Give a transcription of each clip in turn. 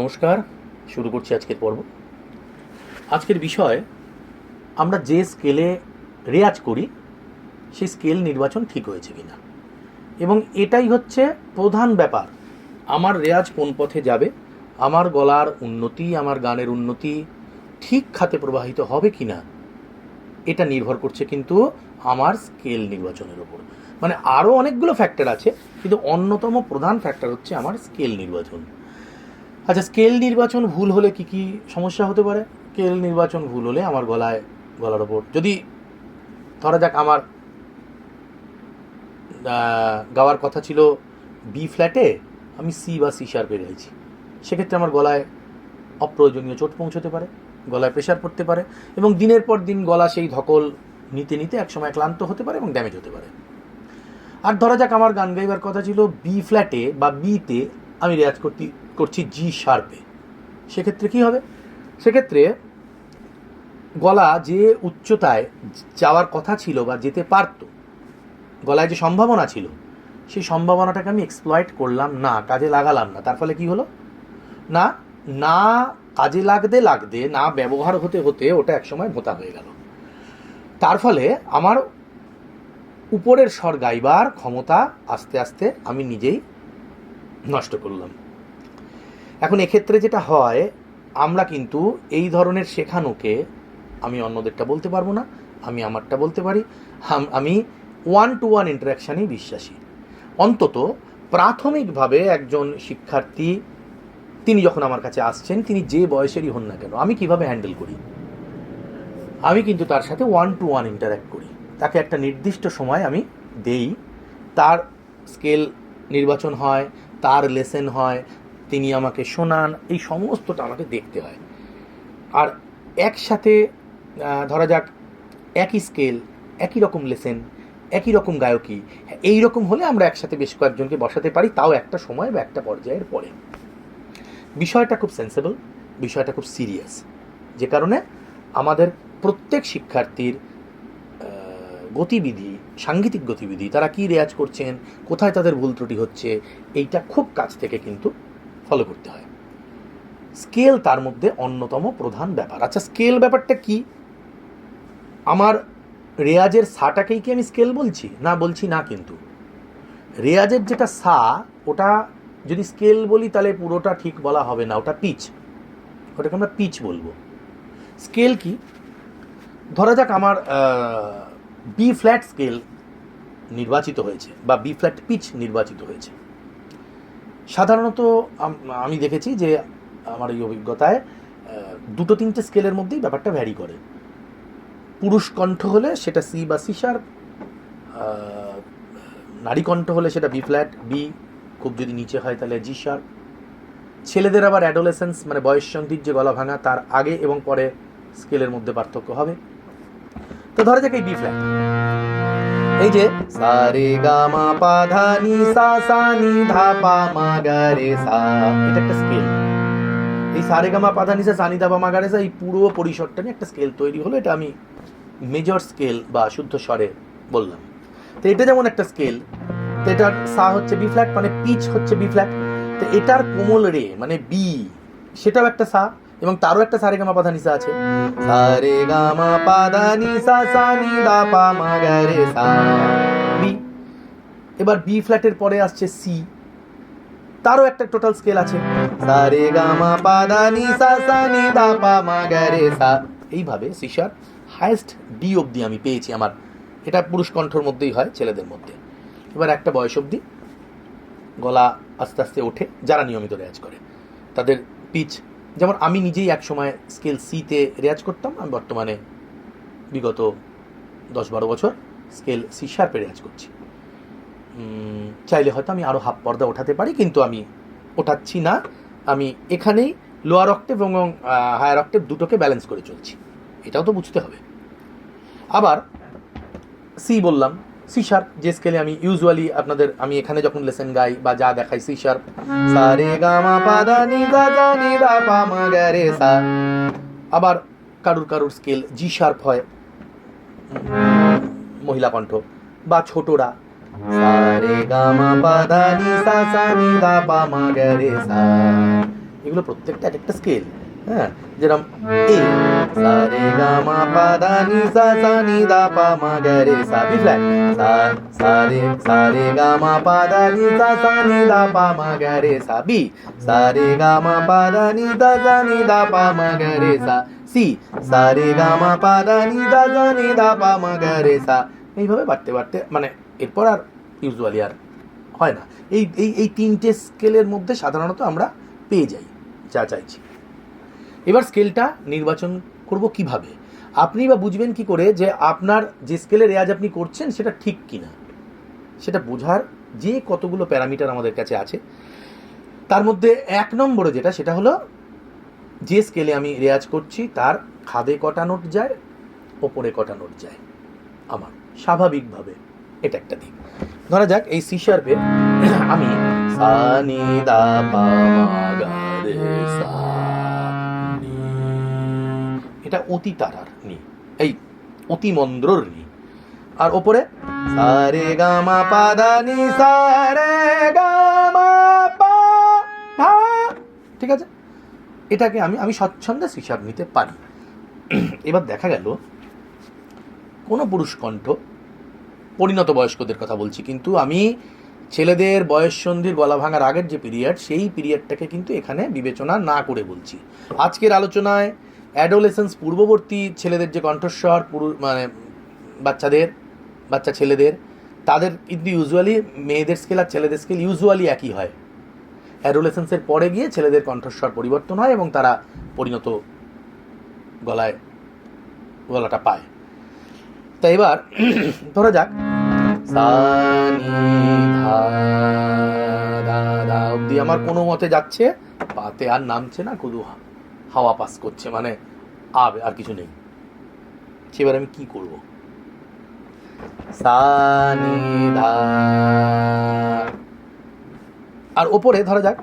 নমস্কার, শুরু করছি আজকের পর্ব। আজকের বিষয়, আমরা যে স্কেলে রেয়াজ করি, সেই স্কেল নির্বাচন ঠিক হয়েছে কিনা। এবং এটাই হচ্ছে প্রধান ব্যাপার, আমার রেয়াজ কোন পথে যাবে, আমার গলার উন্নতি, আমার গানের উন্নতি ঠিক খাতে প্রবাহিত হবে কি না এটা নির্ভর করছে কিন্তু আমার স্কেল নির্বাচনের ওপর মানে আরও অনেকগুলো ফ্যাক্টর আছে, কিন্তু অন্যতম প্রধান ফ্যাক্টর হচ্ছে আমার স্কেল নির্বাচন। আচ্ছা স্কেল নির্বাচন ভুল হলে কি কি সমস্যা হতে পারে? স্কেল নির্বাচন ভুল হলে আমার গলায়, গলার ওপর। যদি ধরা যাক আমার গাওয়ার কথা ছিল বি ফ্ল্যাটে আমি সি বা সি শার্পে রয়েছি। সেক্ষেত্রে আমার গলায় অপ্রয়োজনীয় চোট পৌঁছতে পারে, গলায় প্রেশার পড়তে পারে এবং দিনের পর দিন গলা সেই ধকল নিতে নিতে একসময় ক্লান্ত হতে পারে এবং ড্যামেজ হতে পারে। আর ধরা যাক আমার গান গাইবার কথা ছিল বি ফ্ল্যাটে বা বিতে আমি রেয়াজ করতে করছি জি শার্পে সেক্ষেত্রে কি হবে? সেক্ষেত্রে গলা যে উচ্চতায় যাওয়ার কথা ছিল বা যেতে পারতো, গলায় যে সম্ভাবনা ছিল, সেই সম্ভাবনাটাকে আমি এক্সপ্লয়েট করলাম না, কাজে লাগালাম না। তার ফলে কি হলো? না না কাজে লাগতে লাগতে, না ব্যবহার হতে হতে ওটা একসময় ভোতা হয়ে গেল। তার ফলে আমার উপরের স্বর গাইবার ক্ষমতা আস্তে আস্তে আমি নিজেই নষ্ট করলাম। এখন এক্ষেত্রে যেটা হয়, আমরা কিন্তু এই ধরনের শেখানোকে আমি অন্যদেরটা বলতে পারব না, আমি আমারটা বলতে পারি, আমি ওয়ান টু ওয়ান ইন্টারাকশানেই বিশ্বাসী। অন্তত প্রাথমিকভাবে একজন শিক্ষার্থী, তিনি যখন আমার কাছে আসছেন, তিনি যে বয়সেরই হন না কেন, আমি কীভাবে হ্যান্ডেল করি? আমি কিন্তু তার সাথে ওয়ান টু ওয়ান ইন্টারাক্ট করি। তাকে একটা নির্দিষ্ট সময় আমি দেই। তার স্কেল নির্বাচন হয়, তার লেসেন হয় তিনি আমাকে শোনান, এই সমস্তটা আমাকে দেখতে হয়। আর একসাথে ধরা যাক, একই স্কেল একই রকম লেসেন একই রকম গায়কী, এই রকম হলে আমরা একসাথে বেশ কয়েকজনকে বসাতে পারি, তাও একটা সময় বা একটা পর্যায়ের পরে। বিষয়টা খুব সেন্সেবল বিষয়টা খুব সিরিয়াস যে কারণে আমাদের প্রত্যেক শিক্ষার্থীর গতিবিধি, সাংগীতিক গতিবিধি, তারা কি রেয়াজ করছেন, কোথায় তাদের ভুল ত্রুটি হচ্ছে, এইটা খুব কাছ থেকে কিন্তু ফলো করতে হয়। স্কেল তার মধ্যে অন্যতম প্রধান ব্যাপার। আচ্ছা স্কেল ব্যাপারটা কি? আমার রেয়াজের সাটাকেই কি আমি স্কেল বলছি? না বলছি না কিন্তু। রেয়াজের যেটা সা, ওটা যদি স্কেল বলি তাহলে পুরোটা ঠিক বলা হবে না। ওটা পিচ ওটাকে আমরা পিচ বলব। স্কেল কি? ধরা যাক আমার বি ফ্ল্যাট স্কেল নির্বাচিত হয়েছে বা বি ফ্ল্যাট পিচ নির্বাচিত হয়েছে। সাধারণত আমি দেখেছি যে আমার এই অভিজ্ঞতায় দুটো তিনটে স্কেলের মধ্যেই ব্যাপারটা ভ্যারি করে। পুরুষ কণ্ঠ হলে সেটা সি বা সি নারী কণ্ঠ হলে সেটা বি ফ্ল্যাট, বি, খুব যদি নিচে হয় তাহলে জি শার্প। ছেলেদের আবার অ্যাডোলেসেন্স মানে বয়স সন্ধির যে গলা ভাঙা, তার আগে এবং পরে স্কেলের মধ্যে পার্থক্য হবে। তো ধরা যাক এই বি ফ্ল্যাট। এই যে? সারে গামা পা ধা নি সা সা, নি, ধা, পা, মা, গা, রে, সা। এটা একটা স্কেল এই সারে গামা পা ধা নি সা সা, নি, ধা, পা, মা, গা, রে, সা, এই পুরো পরিসরটা নিয়ে একটা স্কেল তৈরি হলো। এটা আমি মেজর স্কেল বা শুদ্ধ স্বরে বললাম। তো এটা যেমন একটা স্কেল তো এটার সা হচ্ছে বি ফ্ল্যাট মানে পিচ হচ্ছে বি ফ্ল্যাট তো এটার কোমল রে মানে বি সেটাও একটা সা। এবং তারও একটা সারে গামা পাধা নিসা আছে সারে গামা পাধা দা, পা, মা এবার বি ফ্ল্যাটের পরে আসছে সি। তারও একটা টোটাল স্কেল আছে। সারে গামা নিসা সা দা, পা, মা, গা, রে, সা। এইভাবে সিসার হায়েস্ট ডি অবধি আমি পেয়েছি আমার। এটা পুরুষ কণ্ঠর মধ্যেই হয়, ছেলেদের মধ্যে। এবার একটা বয়স অবধি গলা আস্তে আস্তে ওঠে, যারা নিয়মিত রেয়াজ করে। তাদের পিচ যেমন আমি নিজেই এক সময় স্কেল সিতে রেয়াজ করতাম, আমি বর্তমানে বিগত দশ বারো বছর স্কেল সি শার্পে রেয়াজ করছি। চাইলে হয়তো আমি আরও হাফ পর্দা ওঠাতে পারি, কিন্তু আমি ওঠাচ্ছি না। আমি এখানেই লোয়ার অক্টেভ এবং হায়ার অক্টেভ দুটোকে ব্যালেন্স করে চলছি। এটাও তো বুঝতে হবে। আবার সি বললাম সি শার্প যে স্কেলে আমি ইউজুয়ালি আপনাদের, আমি এখানে যখন লেসেন গাই বা যা দেখাই সি শার্প সা রে গা মা পা দা নি দা দা নি দা পা মা গা রে সা। আবার কারুর কারুর স্কেল জি শার্প হয় মহিলা কণ্ঠ বা ছোটরা। সা রে গা মা পা দা নি সা সা নি দা পা মা গা রে সা। এগুলো প্রত্যেকটা একটা স্কেল হ্যাঁ যেরকম সা রে গা মা পা দা নি সা সা নি দা পা মা গা রে সা বি ফ্ল্যাট সা সা রে সা রে গা মা পা দা নি সা সা নি দা পা মা গা রে সা, বি সা রে গা মা পা দা নি দা সা নি দা পা মা গা রে সা, সি সা রে গা মা পা দা নি দা সা নি দা পা মা গা রে সা। এইভাবে বাড়তে বাড়তে মানে এরপর আর ইউজুয়ালি আর হয় না। এই এই এই তিনটে স্কেলের মধ্যে সাধারণত আমরা পেয়ে যাই, যা চাইছি। এবার স্কেলটা নির্বাচন করব কীভাবে? আপনি বা বুঝবেন কি করে যে আপনার যে স্কেলের রেয়াজ আপনি করছেন সেটা ঠিক কিনা? সেটা বোঝার যে কতগুলো প্যারামিটার আমাদের কাছে আছে, তার মধ্যে এক নম্বরে যেটা, সেটা হলো যে স্কেলে আমি রেয়াজ করছি, তার খাদে কটা নোট যায়, ওপরে কটা নোট যায়। আমার স্বাভাবিকভাবে এটা একটা দিক। ধরা যাক এই সি শার্পে আমি সা নি দা পা মা গা রে সা নি। এটা অতি তারার নি। এই অতি মন্দ্রর নি। আর ওপরে সা রে গা মা পা নি সা রে পা ঠিক আছে? এটাকে আমি আমি স্বচ্ছন্দে হিসাব নিতে পারি। এবার দেখা গেল কোনো পুরুষ কণ্ঠ পরিণত বয়স্কদের কথা বলছি কিন্তু আমি ছেলেদের বয়স সন্ধির গলা ভাঙার আগের যে পিরিয়ড সেই পিরিয়ডটাকে কিন্তু এখানে বিবেচনা না করে বলছি। আজকের আলোচনায় অ্যাডোলেসেন্স পূর্ববর্তী ছেলেদের যে কণ্ঠস্বর, পুরু মানে বাচ্চাদের, বাচ্চা ছেলেদের, তাদের কিন্তু ইউজুয়ালি মেয়েদের স্কেল আর ছেলেদের স্কেল ইউজুয়ালি একই হয়। অ্যাডোলেসেন্সের পরে গিয়ে ছেলেদের কণ্ঠস্বর পরিবর্তন হয় এবং তারা পরিণত গলায়, গলাটা পায়। তা এবার, ধরা যাক। অব্দি আমার কোনো মতে যাচ্ছে, পাতে আর নামছে না শুধু হা- হাওয়া পাস করছে মানে আবে, আর কিছু নেই। সেবার আমি কি করব? আর ওপরে, ধরা যাক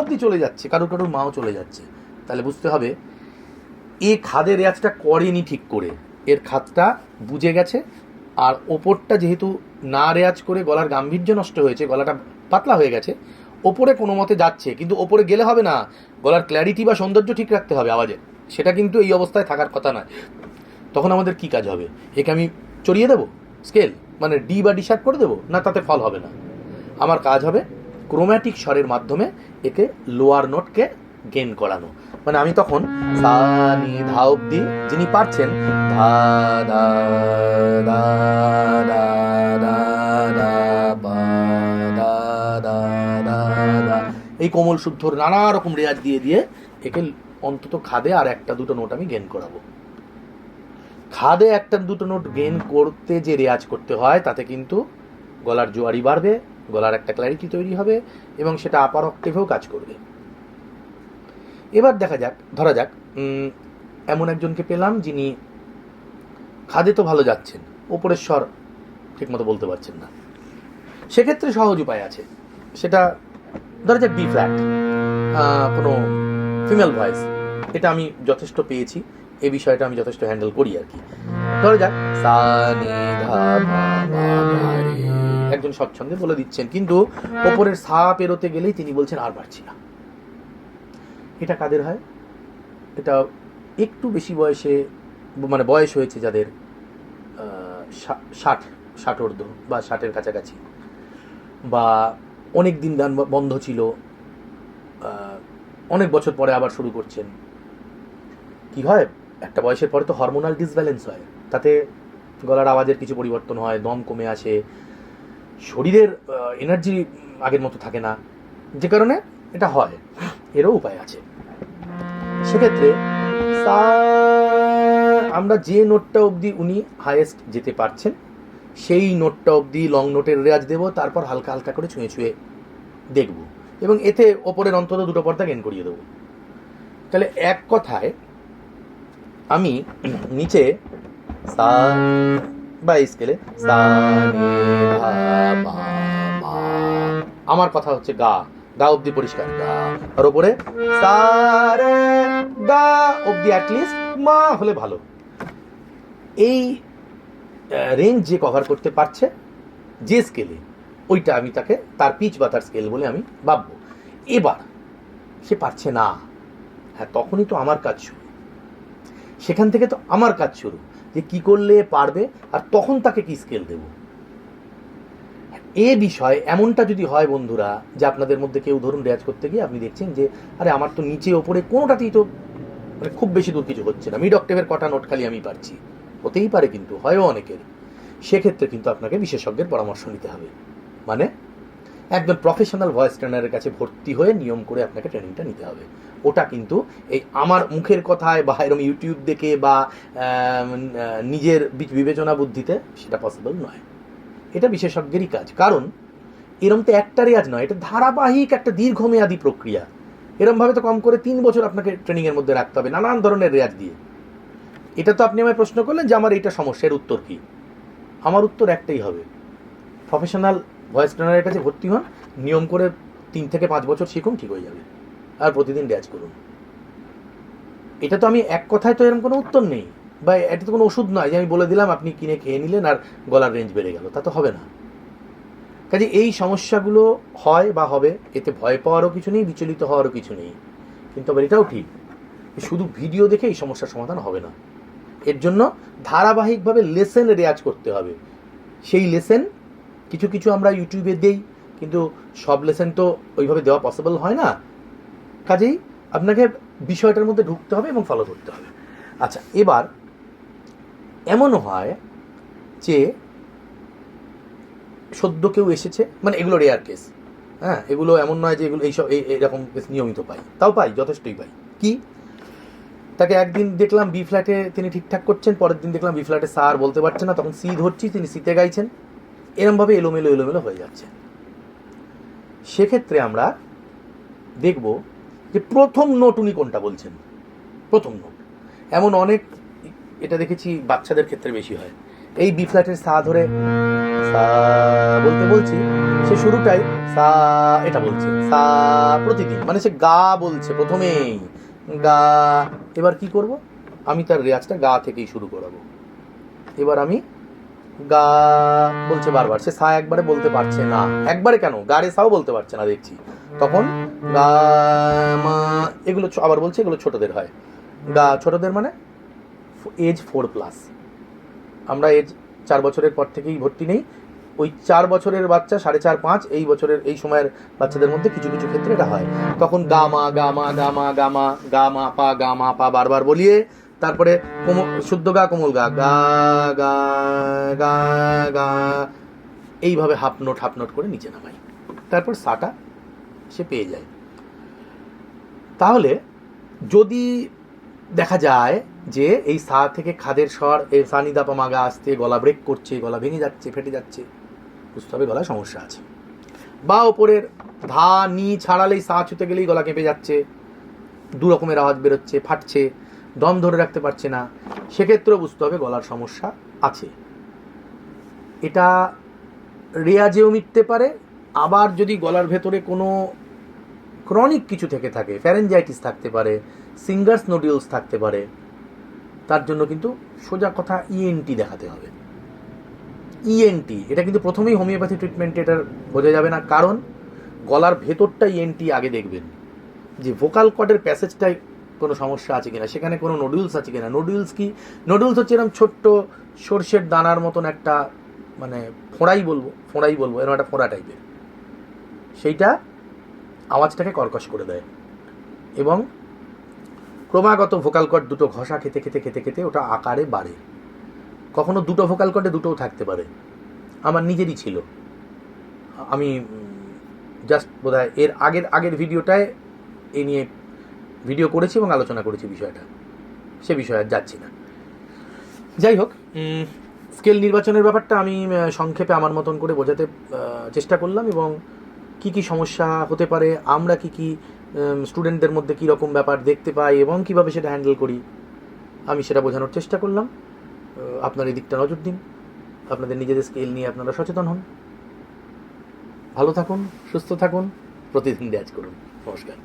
অব্দি চলে যাচ্ছে, কারোর কারোর মাও চলে যাচ্ছে। তাহলে বুঝতে হবে, এ খাদের রেয়াজটা করেনি ঠিক করে। এর খাদটা বুঝে গেছে, আর ওপরটা যেহেতু না রেয়াজ করে গলার গাম্ভীর্য নষ্ট হয়েছে, গলাটা পাতলা হয়ে গেছে ওপরে কোনো মতে যাচ্ছে, কিন্তু ওপরে গেলে হবে না। গলার ক্ল্যারিটি বা সৌন্দর্য ঠিক রাখতে হবে আওয়াজের সেটা কিন্তু এই অবস্থায় থাকার কথা নয়। তখন আমাদের কি কাজ হবে? একে আমি চড়িয়ে দেবো? স্কেল মানে ডি বা ডি শার্ট করে দেবো? না, তাতে ফল হবে না। আমার কাজ হবে ক্রোম্যাটিক স্বরের মাধ্যমে একে লোয়ার নোটকে গেন করানো। মানে আমি তখন সা ধা অব্দি যিনি পারছেন, ধা দা দা দা দা এই কোমল শুদ্ধর নানা রকম রেয়াজ দিয়ে দিয়ে একে অন্তত খাদে আর একটা দুটো নোট আমি গেন করাবো। খাদে একটা দুটো নোট গেন করতে যে রেয়াজ করতে হয়, তাতে কিন্তু গলার জোয়ারি বাড়বে, গলার একটা ক্ল্যারিটি তৈরি হবে এবং সেটা আপার অক্টেভেও কাজ করবে। এবার দেখা যাক, ধরা যাক এমন একজনকে পেলাম যিনি খাদে তো ভালো যাচ্ছেন ওপরের স্বর ঠিকমতো বলতে পারছেন না। সেক্ষেত্রে সহজ উপায় আছে। সেটা ধরা যাক বি ফ্ল্যাট কোনো ফিমেল ভয়েস এটা আমি যথেষ্ট পেয়েছি, এই বিষয়টা আমি যথেষ্ট হ্যান্ডেল করি আর কি। ধরা যাক। একজন স্বচ্ছন্দে বলে দিচ্ছেন, কিন্তু ওপরের সা পেরোতে গেলেই তিনি বলছেন আর পারছি না। এটা কাদের হয়? এটা একটু বেশি বয়সে মানে বয়স হয়েছে যাদের ষাট ষাট ঊর্ধ্ব বা ষাটের কাছাকাছি। বা অনেক দিন গান বন্ধ ছিল। অনেক বছর পরে আবার শুরু করছেন। কি হয়? একটা বয়সের পরে তো হরমোনাল ডিসব্যালেন্স হয়। তাতে গলার আওয়াজের কিছু পরিবর্তন হয়, দম কমে আসে। শরীরের এনার্জি আগের মতো থাকে না। যে কারণে এটা হয়। এরও উপায় আছে। সেক্ষেত্রে আমরা যে নোটটা অবধি উনি হায়েস্ট যেতে পারছেন, সেই নোটটা অবধি লং নোটের রেয়াজ দেব, তারপর হালকা হালকা করে ছুঁয়ে ছুঁয়ে দেখব। এবং এতে ওপরের অন্তত দুটো পর্দা গেন করিয়ে দেবো। তাহলে এক কথায় আমি নিচে বা স্কেলে আমার কথা হচ্ছে গা। গা অব্দি পরিষ্কার, গা। আর ওপরে গা অব্দি অ্যাটলিস্ট মা হলে ভালো। এই রেঞ্জ যে কভার করতে পারছে, যে স্কেলে ওইটা আমি তাকে তার পিচ বা তার স্কেল বলে আমি ভাববো। এবার সে পারছে না। হ্যাঁ তখনই তো আমার কাজ শুরু। সেখান থেকে তো আমার কাজ শুরু যে কি করলে পারবে আর তখন তাকে কি স্কেল দেব। এ বিষয় এমনটা যদি হয় বন্ধুরা যে আপনাদের মধ্যে কেউ ধরুন রেয়াজ করতে গিয়ে আপনি দেখছেন যে, আরে আমার তো নিচে ওপরে কোনোটাতেই তো মানে খুব বেশি দূর কিছু হচ্ছে না। মিড অক্টেভের কটা নোট খালি আমি পারছি। হতেই পারে কিন্তু, হয়ও অনেকের। সেক্ষেত্রে কিন্তু আপনাকে বিশেষজ্ঞের পরামর্শ নিতে হবে। মানে একজন প্রফেশনাল ভয়েস ট্রেনারের কাছে ভর্তি হয়ে নিয়ম করে আপনাকে ট্রেনিংটা নিতে হবে। ওটা কিন্তু এই আমার মুখের কথায় বা এরকম ইউটিউব দেখে বা নিজের বিবেচনা বুদ্ধিতে সেটা পসিবল নয়। এটা বিশেষজ্ঞেরই কাজ। কারণ এরম তো একটা রেয়াজ নয়, এটা ধারাবাহিক একটা দীর্ঘমেয়াদী প্রক্রিয়া। এরমভাবে তো কম করে তিন বছর আপনাকে ট্রেনিংয়ের মধ্যে রাখতে হবে, নানান ধরনের রেয়াজ দিয়ে। এটা তো আপনি আমায় প্রশ্ন করলেন যে আমার এইটা সমস্যার উত্তর কি? আমার উত্তর একটাই হবে। প্রফেশনাল ভয়েস ট্রেনারের কাছে ভর্তি হন, নিয়ম করে তিন থেকে পাঁচ বছর শিখুন, ঠিক হয়ে যাবে। আর প্রতিদিন রেয়াজ করুন। এটা তো আমি এক কথায় তো এরকম কোনো উত্তর নেই। বা এটা তো কোনো ওষুধ নয় যে আমি বলে দিলাম, আপনি কিনে খেয়ে নিলেন আর গলার রেঞ্জ বেড়ে গেল। তা তো হবে না। কাজে এই সমস্যাগুলো হয় বা হবে, এতে ভয় পাওয়ারও কিছু নেই, বিচলিত হওয়ারও কিছু নেই। কিন্তু আবার এটাও ঠিক শুধু ভিডিও দেখে এই সমস্যার সমাধান হবে না। এর জন্য ধারাবাহিকভাবে লেসেন রেয়াজ করতে হবে। সেই লেসেন কিছু কিছু আমরা ইউটিউবে দেই, কিন্তু সব লেসেন তো ওইভাবে দেওয়া পসিবল হয় না। কাজেই আপনাকে বিষয়টার মধ্যে ঢুকতে হবে এবং ফলো করতে হবে। আচ্ছা এবার এমনও হয় যে সদ্য কেউ এসেছে মানে এগুলো রেয়ার কেস হ্যাঁ এগুলো এমন নয় যে এগুলো এইসব এই এরকম কেস নিয়মিত পাই। তাও পাই, যথেষ্টই পাই। কি? তাকে একদিন দেখলাম বি ফ্ল্যাটে তিনি ঠিকঠাক করছেন, পরের দিন দেখলাম বি ফ্ল্যাটে স্যার বলতে পারছেন না, তখন সি ধরছি, তিনি সিতে গাইছেন। এরমভাবে এলোমেলো এলোমেলো হয়ে যাচ্ছে। সেক্ষেত্রে আমরা দেখব যে প্রথম নোট উনি কোনটা বলছেন? প্রথম নোট এমন অনেক, এটা দেখেছি বাচ্চাদের ক্ষেত্রে বেশি হয়। এই বি ফ্ল্যাটের সা ধরে, সা বলতে বলছি, সে শুরুটাই সা এটা বলছে, সা প্রতিদিন মানে সে গা বলছে প্রথমেই। গা, এবার কি করব? আমি তার রেয়াজটা গা থেকেই শুরু করাবো। এবার আমি গা বলছে বারবার। সে সা একবারে বলতে পারছে না। একবারে কেন? গাড়ে সাও বলতে পারছে না, দেখছি। তখন গা মা এগুলো আবার বলছে এগুলো ছোটদের হয়। গা ছোটদের মানে? এজ ফোর প্লাস আমরা এজ চার বছরের পর থেকেই ভর্তি নেই। ওই চার বছরের বাচ্চা, সাড়ে চার পাঁচ, এই বছরের এই সময়ের বাচ্চাদের মধ্যে কিছু কিছু ক্ষেত্রে এটা হয়। তখন গামা গামা গামা গামা গামা পা গামা পা বারবার বলিয়ে তারপরে শুদ্ধ গা, কোমল গা গা গা গা গা। এইভাবে হাফ নোট হাফ নোট করে নিচে নামাই। তারপর সাটা সে পেয়ে যায়। তাহলে যদি দেখা যায় যে এই সা থেকে খাদের স্বর এই সানি দাপা মাগা আসতে গলা ব্রেক করছে, গলা ভেঙে যাচ্ছে, ফেটে যাচ্ছে, বুঝতে হবে গলায় সমস্যা আছে। বা ওপরের ধা, নি ছাড়ালেই সা ছুতে গেলেই গলা কেঁপে যাচ্ছে, দু রকমের আওয়াজ বেরোচ্ছে, ফাটছে দম ধরে রাখতে পারছে না, সেক্ষেত্রেও বুঝতে হবে গলার সমস্যা আছে। এটা রেয়াজেও মিটতে পারে, আবার যদি গলার ভেতরে কোনো ক্রনিক কিছু থেকে থাকে ফ্যারেঞ্জাইটিস থাকতে পারে সিঙ্গার্স নোডিউলস থাকতে পারে, তার জন্য কিন্তু সোজা কথা ইএনটি দেখাতে হবে। ইএনটি এটা কিন্তু প্রথমেই হোমিওপ্যাথি ট্রিটমেন্টে এটা বোঝা যাবে না, কারণ গলার ভেতরটা ইএনটি আগে দেখবেন। যে ভোকাল কর্ডের প্যাসেজটায় কোনো সমস্যা আছে কিনা, সেখানে কোনো নোডুলস আছে কিনা। নোডুলস কি? নোডুলস হচ্ছে এরকম ছোট্ট সর্ষের দানার মতন একটা মানে ফোঁড়াই বলব ফোঁড়াই বলব এরকম একটা ফোঁড়া টাইপের সেইটা আওয়াজটাকে কর্কশ করে দেয় এবং ক্রমাগত ভোকাল কর্ড দুটো ঘষা খেতে খেতে খেতে খেতে ওটা আকারে বাড়ে। কখনো দুটো ভোকাল কর্ডে দুটোও থাকতে পারে। আমার নিজেরই ছিল। আমি জাস্ট বোধহয় এর আগের আগের ভিডিওটায় এ নিয়ে ভিডিও করেছি এবং আলোচনা করেছি বিষয়টা। সে বিষয়ে আর যাচ্ছি না। যাই হোক স্কেল নির্বাচনের ব্যাপারটা আমি সংক্ষেপে আমার মতন করে বোঝাতে চেষ্টা করলাম এবং কি কি সমস্যা হতে পারে, আমরা কি কি স্টুডেন্টদের মধ্যে কী রকম ব্যাপার দেখতে পাই এবং কীভাবে সেটা হ্যান্ডেল করি, আমি সেটা বোঝানোর চেষ্টা করলাম। আপনার এই দিকটা নজর দিন। আপনাদের নিজেদের স্কেল নিয়ে আপনারা সচেতন হন। ভালো থাকুন, সুস্থ থাকুন, প্রতিদিন রেয়াজ করুন। নমস্কার।